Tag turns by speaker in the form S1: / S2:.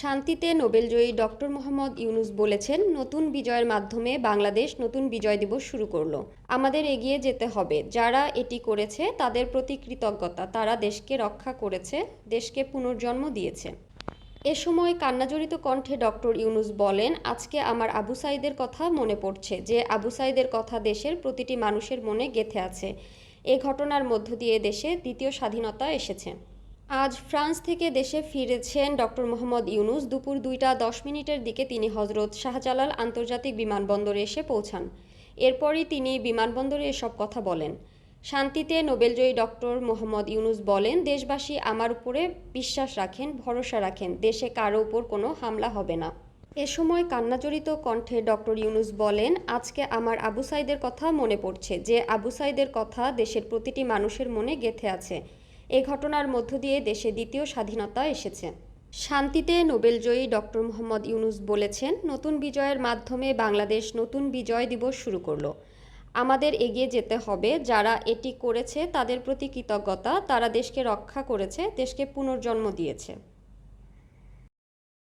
S1: শান্তিতে নোবেলজয়ী ডক্টর মোহাম্মদ ইউনুস বলেছেন, নতুন বিজয়ের মাধ্যমে বাংলাদেশ নতুন বিজয় দিবস শুরু করল। আমাদের এগিয়ে যেতে হবে। যারা এটি করেছে, তাদের প্রতি কৃতজ্ঞতা। তারা দেশকে রক্ষা করেছে, দেশকে পুনর্জন্ম দিয়েছে। এ সময় কান্নাজড়িত কণ্ঠে ডক্টর ইউনুস বলেন, আজকে আমার আবু সাইদের কথা মনে পড়ছে, যে আবু সাইদের কথা দেশের প্রতিটি মানুষের মনে গেঁথে আছে। এ ঘটনার মধ্য দিয়ে দেশে দ্বিতীয় স্বাধীনতা এসেছে। আজ ফ্রান্স থেকে দেশে ফিরেছেন ডক্টর মোহাম্মদ ইউনুস। দুপুর দুইটা দশ মিনিটের দিকে তিনি হজরত শাহজালাল আন্তর্জাতিক বিমানবন্দরে এসে পৌঁছান। এরপরই তিনি বিমানবন্দরে এসব কথা বলেন। শান্তিতে নোবেলজয়ী ডক্টর মোহাম্মদ ইউনুস বলেন, দেশবাসী আমার উপরে বিশ্বাস রাখেন, ভরসা রাখেন, দেশে কারও উপর কোনো হামলা হবে না। এ সময় কান্নাজড়িত কণ্ঠে ডক্টর ইউনুস বলেন, আজকে আমার আবু সাইদের কথা মনে পড়ছে, যে আবু সাইদের কথা দেশের প্রতিটি মানুষের মনে গেঁথে আছে। এ ঘটনার মধ্য দিয়ে দেশে দ্বিতীয় স্বাধীনতা এসেছে। শান্তিতে নোবেলজয়ী ডক্টর মোহাম্মদ ইউনুস বলেছেন, নতুন বিজয়ের মাধ্যমে বাংলাদেশ নতুন বিজয় দিবস শুরু করল। আমাদের এগিয়ে যেতে হবে, যারা এটি করেছে তাদের প্রতি কৃতজ্ঞতা, তারা দেশকে রক্ষা করেছে, দেশকে পুনর্জন্ম দিয়েছে।